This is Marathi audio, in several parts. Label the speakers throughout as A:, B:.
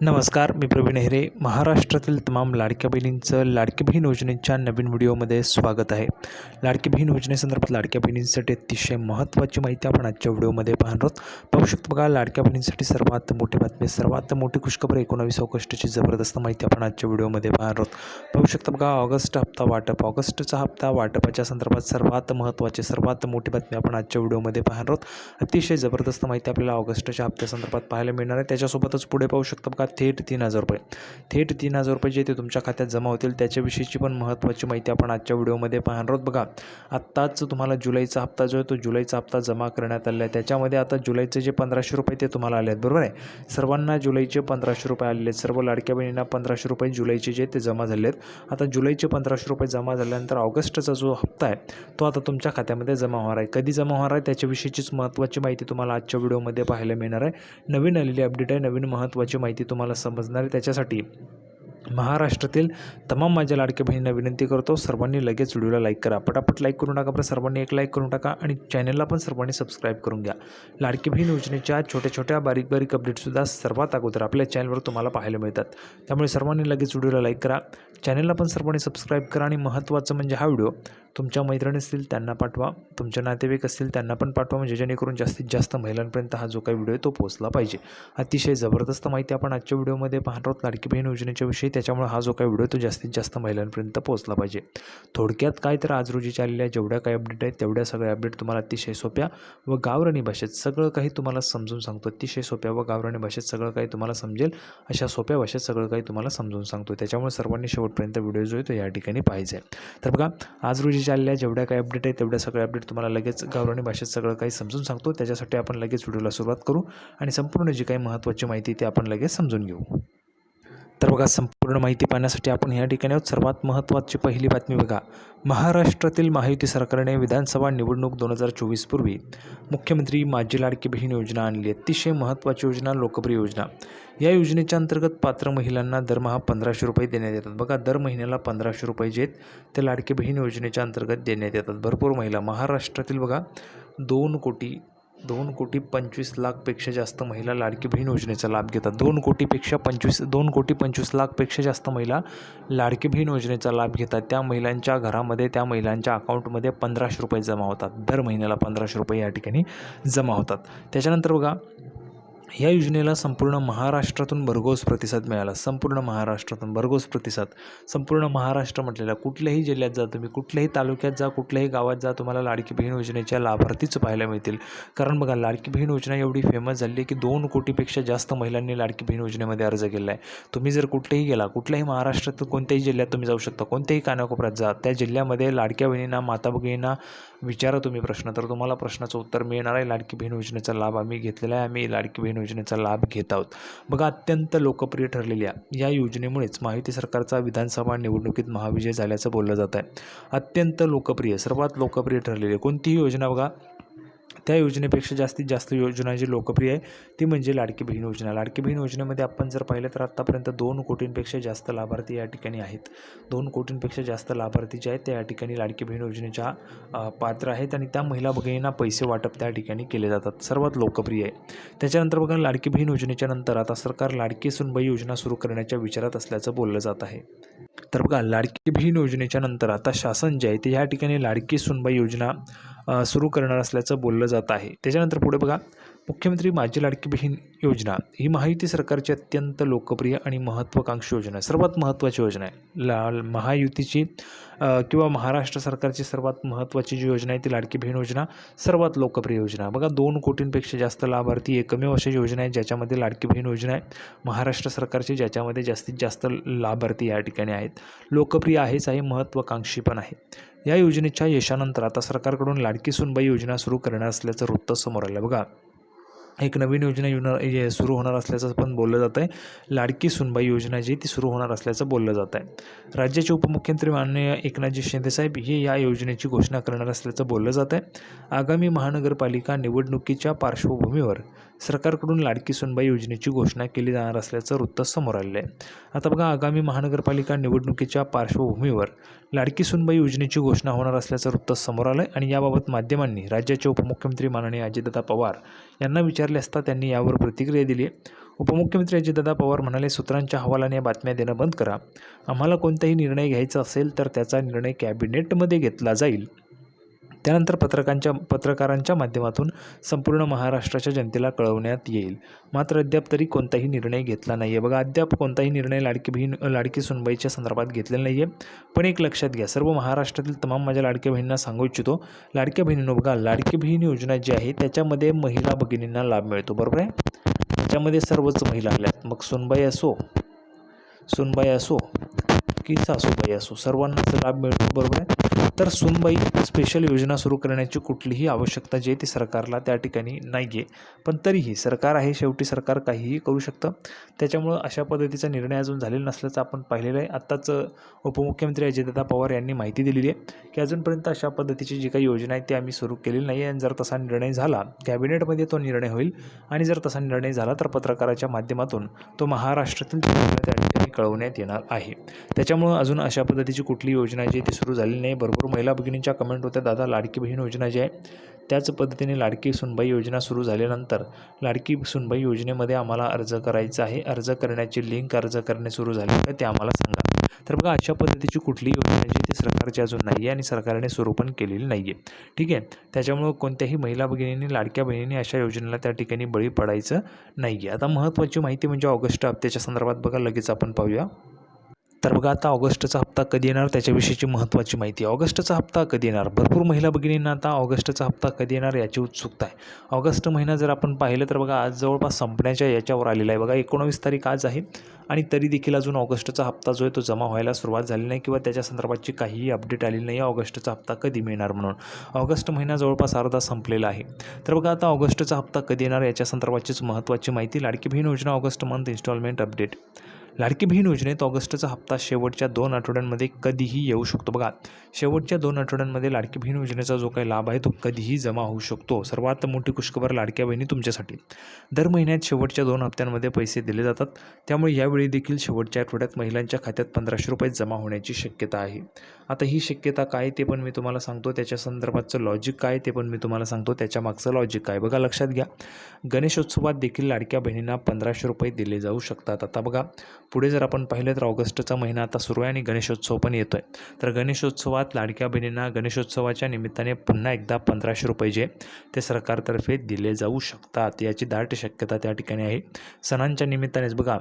A: नमस्कार मी प्रवीण हेरे. महाराष्ट्रातील तमाम लाडक्या बहिणींचं लाडकी बहीण योजनेच्या नवीन व्हिडिओमध्ये स्वागत आहे. लाडकी बहीण योजनेसंदर्भात लाडक्या बहिणींसाठी अतिशय महत्त्वाची माहिती आपण आजच्या व्हिडिओमध्ये पाहणार आहोत. पाहू शकतो बघा लाडक्या बहिणींसाठी सर्वात मोठी बातमी सर्वात मोठी खुशखबर एकोणावीस ऑगस्टची जबरदस्त माहिती आपण आजच्या व्हिडिओमध्ये पाहणार आहोत. पाहू शकतो बघा ऑगस्ट हप्ता वाटप. ऑगस्टचा हप्ता वाटपाच्या संदर्भात सर्वात महत्त्वाची सर्वात मोठी बातमी आपण आजच्या व्हिडिओमध्ये पाहणार आहोत. अतिशय जबरदस्त माहिती आपल्याला ऑगस्टच्या हप्त्यासंदर्भात पाहायला मिळणार आहे. त्याच्यासोबतच पुढे पाहू शकतो बघा थेट तीन हजार रुपये. थेट तीन हजार रुपये जे ते तुमच्या खात्यात जमा होतील त्याच्याविषयीची पण महत्त्वाची माहिती आपण आजच्या व्हिडिओमध्ये पाहणार आहोत. बघा आत्ताच तुम्हाला जुलैचा हप्ता जो आहे तो जुलैचा हप्ता जमा करण्यात आलेला आहे. त्याच्यामध्ये आता जुलैचे जे पंधराशे रुपये ते तुम्हाला आले आहेत बरोबर आहे? सर्वांना जुलैचे पंधराशे रुपये आलेले आहेत. सर्व लाडक्या बहिणींना पंधराशे रुपये जुलैचे जे ते जमा झाले आहेत. आता जुलैचे पंधराशे रुपये जमा झाल्यानंतर ऑगस्टचा जो हप्ता आहे तो आता तुमच्या खात्यामध्ये जमा होणार आहे. कधी जमा होणार आहे? त्याच्याविषयीचीच महत्त्वाची माहिती तुम्हाला आजच्या व्हिडिओमध्ये पाहायला मिळणार आहे. नवीन आलेली अपडेट आहे नवीन महत्त्वाची माहिती तुम्हाला समजणार आहे. त्याच्यासाठी महाराष्ट्रातील तमाम माझ्या लाडक्या बहिणींना विनंती करतो सर्वांनी लगेच व्हिडिओला लाईक करा. पटापट लाईक करून टाका पण सर्वांनी एक लाईक करून टाका आणि चॅनलला पण सर्वांनी सबस्क्राईब करून घ्या. लाडकी बहीण योजनेच्या छोट्या छोट्या बारीक बारीक अपडेटसुद्धा सर्वात अगोदर आपल्या चॅनलवर तुम्हाला पाहायला मिळतात. त्यामुळे सर्वांनी लगेच व्हिडिओला लाईक करा. चॅनलला पण सर्वांनी सबस्क्राईब करा आणि महत्त्वाचं म्हणजे हा व्हिडिओ तुमच्या मैत्रिणी असतील त्यांना पाठवा. तुमच्या नातेवाईक असतील त्यांना पण पाठवा. म्हणजे जेणेकरून जास्तीत जास्त महिलांपर्यंत हा जो काही व्हिडिओ आहे तो पोहोचला पाहिजे. अतिशय जबरदस्त माहिती आपण आजच्या व्हिडिओमध्ये पाहणार आहोत. लाडकी बहीण योजनेच्या विषयी त्याच्यामुळे हा जो काही व्हिडिओ तो जास्तीत जास्त महिलांपर्यंत पोहोचला पाहिजे. थोडक्यात काय तर आज रोजी चाललेल्या जेवढ्या काही अपडेट आहेत तेवढ्या सगळ्या अपडेट तुम्हाला अतिशय सोप्या व गावरणी भाषेत सगळं काही तुम्हाला समजून सांगतो. अतिशय सोप्या व गावरानी भाषेत सगळं काही तुम्हाला समजेल. अशा सोप्या भाषेत सगळं काही तुम्हाला समजून सांगतो त्याच्यामुळे सर्वांनी शेवटपर्यंत व्हिडिओ जो आहे तो या ठिकाणी पाहिजे तर बघा आज रोजी चाललेल्या जेवढ्या काही अपडेट आहेत तेवढ्या सगळ्या अपडेट तुम्हाला लगेच गावरणी भाषेत सगळं काही समजून सांगतो. त्याच्यासाठी आपण लगेच व्हिडिओला सुरुवात करू आणि संपूर्ण जी काही महत्त्वाची माहिती ती आपण लगेच समजून घेऊ. तर बघा संपूर्ण माहिती पाहण्यासाठी आपण या ठिकाणी आहोत. सर्वात महत्त्वाची पहिली बातमी बघा. महाराष्ट्रातील महायुती सरकारने विधानसभा निवडणूक दोन हजार चोवीसपूर्वी मुख्यमंत्री माझी लाडकी बहीण योजना आणली. अतिशय महत्त्वाची योजना लोकप्रिय योजना. या योजनेच्या अंतर्गत पात्र महिलांना दरमहा पंधराशे रुपये देण्यात येतात. बघा दर महिन्याला पंधराशे रुपये जे आहेत ते लाडकी बहीण योजनेच्या अंतर्गत देण्यात येतात. भरपूर महिला. महाराष्ट्रातील बघा दोन कोटी दोन कोटी पंचवीस लाखपेक्षा जास्त महिला लाडकी बहीण योजनेचा लाभ घेतात. दोन कोटीपेक्षा पंचवीस दोन कोटी पंचवीस लाखपेक्षा जास्त महिला लाडकी बहीण योजनेचा लाभ घेतात. त्या महिलांच्या घरामध्ये त्या महिलांच्या अकाउंटमध्ये पंधराशे रुपये जमा होतात. दर महिन्याला पंधराशे रुपये या ठिकाणी जमा होतात. त्याच्यानंतर बघा या योजनेला संपूर्ण महाराष्ट्रातून भरघोस प्रतिसाद मिळाला. संपूर्ण महाराष्ट्रातून भरघोस प्रतिसाद. संपूर्ण महाराष्ट्र म्हटलेला कुठल्याही जिल्ह्यात जा तुम्ही कुठल्याही तालुक्यात जा कुठल्याही गावात जा तुम्हाला लाडकी बहीण योजनेच्या लाभार्थीच पाहायला मिळतील. कारण बघा लाडकी बहीण योजना एवढी फेमस झाली आहे की दोन कोटीपेक्षा जास्त महिलांनी लाडकी बहीण योजनेमध्ये अर्ज केला आहे तुम्ही जर कुठेही गेला कुठल्याही महाराष्ट्रात कोणत्याही जिल्ह्यात तुम्ही जाऊ शकता. कोणत्याही कानाकोपऱ्यात जा. त्या जिल्ह्यामध्ये लाडक्या बहिणींना माता भगिनींना विचारा तुम्ही प्रश्न. तर तुम्हाला प्रश्नाचं उत्तर मिळणार आहे. लाडकी बहीण योजनेचा लाभ आम्ही घेतलेला आहे. आम्ही लाडकी बहीण योजनेचा लाभ घेत आहोत. बघा अत्यंत लोकप्रिय ठरलेल्या या योजनेमुळेच महायुती सरकारचा विधानसभा निवडणुकीत महाविजय झाल्याचं बोललं जात आहे अत्यंत लोकप्रिय सर्वात लोकप्रिय ठरलेली कोणतीही योजना बघा त्या योजनेपेक्षा जास्तीत जास्त योजना जी लोकप्रिय आहे ती म्हणजे लाडकी बहीण योजना. लाडकी बहीण योजनेमध्ये आपण जर पाहिलं तर आत्तापर्यंत दोन कोटींपेक्षा जास्त लाभार्थी या ठिकाणी आहेत. दोन कोटींपेक्षा जास्त लाभार्थी जे आहेत त्या या ठिकाणी लाडकी बहीण योजनेच्या पात्र आहेत आणि त्या महिला भगिनींना पैसे वाटप त्या ठिकाणी केले जातात. सर्वात लोकप्रिय आहे. त्याच्यानंतर बघा लाडकी बहीण योजनेच्या नंतर आता सरकार लाडकी सुनबाई योजना सुरू करण्याच्या विचारात असल्याचं बोललं जात आहे. तर बघा लाडकी बहीण योजनेच्या नंतर आता शासन जे आहे ते ह्या ठिकाणी लाडकी सुनबाई योजना सुरू करणार असल्याचं बोललं जात आहे. त्याच्यानंतर पुढे बघा मुख्यमंत्री माझी लाडकी बहीण योजना ही महायुती सरकारची अत्यंत लोकप्रिय आणि महत्त्वाकांक्षी योजना आहे. सर्वात महत्त्वाची योजना आहे. ला महायुतीची किंवा महाराष्ट्र सरकारची सर्वात महत्त्वाची जी योजना आहे ती लाडकी बहीण योजना सर्वात लोकप्रिय योजना बघा दोन कोटींपेक्षा जास्त लाभार्थी एकमेव अशी योजना आहे ज्याच्यामध्ये लाडकी बहीण योजना आहे. महाराष्ट्र सरकारची ज्याच्यामध्ये जास्तीत जास्त लाभार्थी या ठिकाणी आहेत. लोकप्रिय आहेच आहे महत्त्वाकांक्षी पण आहे. या योजनेच्या यशानंतर आता सरकारकडून लाडकी सुनबाई योजना सुरू करणार असल्याचं वृत्त समोर आलं. बघा एक नवीन योजना येणार ये सुरू होणार असल्याचं पण बोललं जातं आहे लाडकी सुनबाई योजना जी ती सुरू होणार असल्याचं बोललं जातं आहे राज्याचे उपमुख्यमंत्री माननीय एकनाथजी शिंदेसाहेब हे या योजनेची घोषणा करणार असल्याचं बोललं जातं आहे आगामी महानगरपालिका निवडणुकीच्या पार्श्वभूमीवर सरकारकडून लाडकी सुनबाई योजनेची घोषणा केली जाणार असल्याचं वृत्त समोर आलेलं आहे. आता बघा आगामी महानगरपालिका निवडणुकीच्या पार्श्वभूमीवर लाडकी सुनबाई योजनेची घोषणा होणार असल्याचं वृत्त समोर आलं आहे आणि याबाबत माध्यमांनी राज्याचे उपमुख्यमंत्री माननीय अजितदादा पवार यांना विचारले असता त्यांनी यावर प्रतिक्रिया दिली उपमुख्यमंत्री अजितदादा पवार म्हणाले सूत्रांच्या हवालाने या बातम्या देणं बंद करा. आम्हाला कोणताही निर्णय घ्यायचा असेल तर त्याचा निर्णय कॅबिनेटमध्ये घेतला जाईल. त्यानंतर पत्रकांच्या पत्रकारांच्या माध्यमातून संपूर्ण महाराष्ट्राच्या जनतेला कळवण्यात येईल. मात्र अद्याप तरी कोणताही निर्णय घेतला नाही आहे बघा अद्याप कोणताही निर्णय लाडकी बहीण लाडकी सुनबाईच्या संदर्भात घेतलेला नाही आहे पण एक लक्षात घ्या सर्व महाराष्ट्रातील तमाम माझ्या लाडक्या बहिणींना सांगू इच्छितो लाडक्या बहिणींनो बघा लाडकी बहीण योजना जी आहे त्याच्यामध्ये महिला भगिनींना लाभ मिळतो बरोबर आहे? त्याच्यामध्ये सर्वच महिला आल्यात. मग सुनबाई असो सुनबाई असो की सासूबाई असो सर्वांनाच लाभ मिळतो बरोबर आहे? तर सुनबाई स्पेशल योजना सुरू करण्याची कुठलीही आवश्यकता जी आहे ती सरकारला त्या ठिकाणी नाही आहे पण तरीही सरकार आहे शेवटी सरकार काहीही करू शकतं. त्याच्यामुळं अशा पद्धतीचा निर्णय अजून झालेला नसल्याचं आपण पाहिलेलं आहे. आत्ताच उपमुख्यमंत्री अजितदादा पवार यांनी माहिती दिलेली आहे की अजूनपर्यंत अशा पद्धतीची जी काही योजना आहे ती आम्ही सुरू केलेली नाही आहे आणि जर तसा निर्णय झाला कॅबिनेटमध्ये तो निर्णय होईल. आणि जर तसा निर्णय झाला तर पत्रकाराच्या माध्यमातून तो महाराष्ट्रातील त्या ठिकाणी कळवण्यात येणार आहे. त्याच्यामुळं अजून अशा पद्धतीची कुठली योजना जी ती सुरू झालेली नाही बरोबर महिला भगिनींच्या कमेंट होत्या दादा लाडकी बहीण योजना जी आहे त्याच पद्धतीने लाडकी सुनबाई योजना सुरू झाल्यानंतर लाडकी सुनबाई योजनेमध्ये आम्हाला अर्ज करायचा आहे. अर्ज करण्याची लिंक अर्ज करणे सुरू झाले का ते आम्हाला सांगा. तर बघा अशा पद्धतीची कुठली योजना जी ती सरकारची अजून नाही आहे आणि सरकारने सुरू पण केलेली नाही आहे ठीक आहे? त्याच्यामुळं कोणत्याही महिला भगिनींनी लाडक्या बहिणींनी अशा योजनेला त्या ठिकाणी बळी पडायचं नाही आहे आता महत्त्वाची माहिती म्हणजे ऑगस्ट हप्त्याच्या संदर्भात बघा लगेच आपण पाहूया. तर बघा आता ऑगस्टचा हप्ता कधी येणार? त्याच्याविषयीची महत्त्वाची माहिती. ऑगस्टचा हप्ता कधी येणार? भरपूर महिला भगिनींना आता ऑगस्टचा हप्ता कधी येणार याची उत्सुकता आहे. ऑगस्ट महिना जर आपण पाहिलं तर बघा आज जवळपास संपण्याच्या याच्यावर आलेला आहे. बघा एकोणावीस तारीख आज आहे आणि तरी देखील अजून ऑगस्टचा हप्ता जो आहे तो जमा व्हायला सुरुवात झाली नाही किंवा त्याच्या संदर्भातची काहीही अपडेट आलेली नाही. ऑगस्टचा हप्ता कधी मिळणार म्हणून. ऑगस्ट महिना जवळपास अर्धा संपलेला आहे. तर बघा आता ऑगस्टचा हप्ता कधी येणार याच्या संदर्भाचीच महत्त्वाची माहिती. Ladki Bahin Yojana August month installment update. Ladki Bahin योजनेत ऑगस्टचा हप्ता शेवटच्या दोन आठवड्यांमध्ये कधीही येऊ शकतो. बघा शेवटच्या दोन आठवड्यांमध्ये लाडकी बहीण योजनेचा जो काही लाभ आहे तो कधीही जमा होऊ शकतो. सर्वात मोठी खुशखबर लाडक्या बहिणी तुमच्यासाठी. दर महिन्यात शेवटच्या दोन हप्त्यांमध्ये पैसे दिले जातात. त्यामुळे यावेळी देखील शेवटच्या आठवड्यात महिलांच्या खात्यात पंधराशे रुपये जमा होण्याची शक्यता आहे. आता ही शक्यता काय ते पण मी तुम्हाला सांगतो. त्याच्या संदर्भातचं लॉजिक काय ते पण मी तुम्हाला सांगतो. त्याच्या मागचं लॉजिक काय? बघा लक्षात घ्या. गणेशोत्सवात देखील लाडक्या बहिणींना पंधराशे रुपये दिले जाऊ शकतात. आता बघा पुढे जर आपण पाहिलं तर ऑगस्टचा महिना आता सुरू आहे आणि गणेशोत्सव पण येतो आहे तर गणेशोत्सवात लाडक्या बहिणींना गणेशोत्सवाच्या निमित्ताने पुन्हा एकदा पंधराशे रुपये जे ते सरकारतर्फे दिले जाऊ शकतात. याची दाट शक्यता त्या ठिकाणी आहे. सणांच्या निमित्तानेच बघा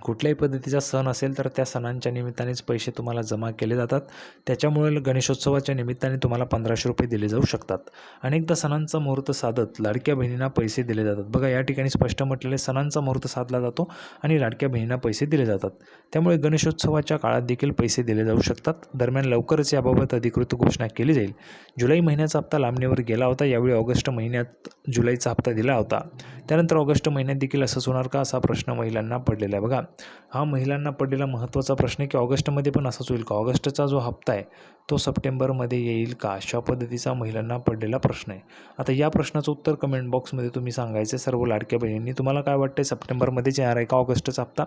A: कुठल्याही पद्धतीचा सण असेल तर त्या सणांच्या निमित्तानेच पैसे तुम्हाला जमा केले जातात. त्याच्यामुळे गणेशोत्सवाच्या निमित्ताने तुम्हाला पंधराशे रुपये दिले जाऊ शकतात. अनेकदा सणांचा मुहूर्त साधत लाडक्या बहिणींना पैसे दिले जातात. बघा या ठिकाणी स्पष्ट म्हटलेले सणांचा मुहूर्त साधला जातो आणि लाडक्या बहिणींना पैसे दिले जातात. त्यामुळे गणेशोत्सवाच्या काळात देखील पैसे दिले जाऊ शकतात. दरम्यान लवकरच याबाबत अधिकृत घोषणा केली जाईल. जुलै महिन्याचा हप्ता लांबणीवर गेला होता. यावेळी ऑगस्ट महिन्यात जुलैचा हप्ता दिला होता. त्यानंतर ऑगस्ट महिन्यात देखील असंच होणार का असा प्रश्न महिलांना पडलेला आहे. बघा हा महिलांना पडलेला महत्त्वाचा प्रश्न आहे की ऑगस्टमध्ये पण असंच होईल का? ऑगस्टचा जो हप्ता आहे तो सप्टेंबरमध्ये येईल का? अशा पद्धतीचा महिलांना पडलेला प्रश्न आहे. आता या प्रश्नाचं उत्तर कमेंट बॉक्समध्ये तुम्ही सांगायचं सर्व लाडक्या बहिणींनी तुम्हाला काय वाटतं सप्टेंबरमध्येच येणार आहे का ऑगस्टचा हप्ता?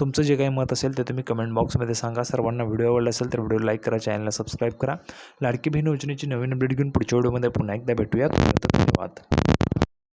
A: तुमचं जे काही मत असेल ते तुम्ही कमेंट बॉक्समध्ये सांगा. सर्वांना व्हिडिओ आवडला असेल तर व्हिडिओ लाईक करा चॅनलला सबस्क्राईब करा. लाडकी बहीण योजनेची नवीन अपडेट घेऊन पुढच्या व्हिडिओमध्ये पुन्हा एकदा भेटूया. धन्यवाद.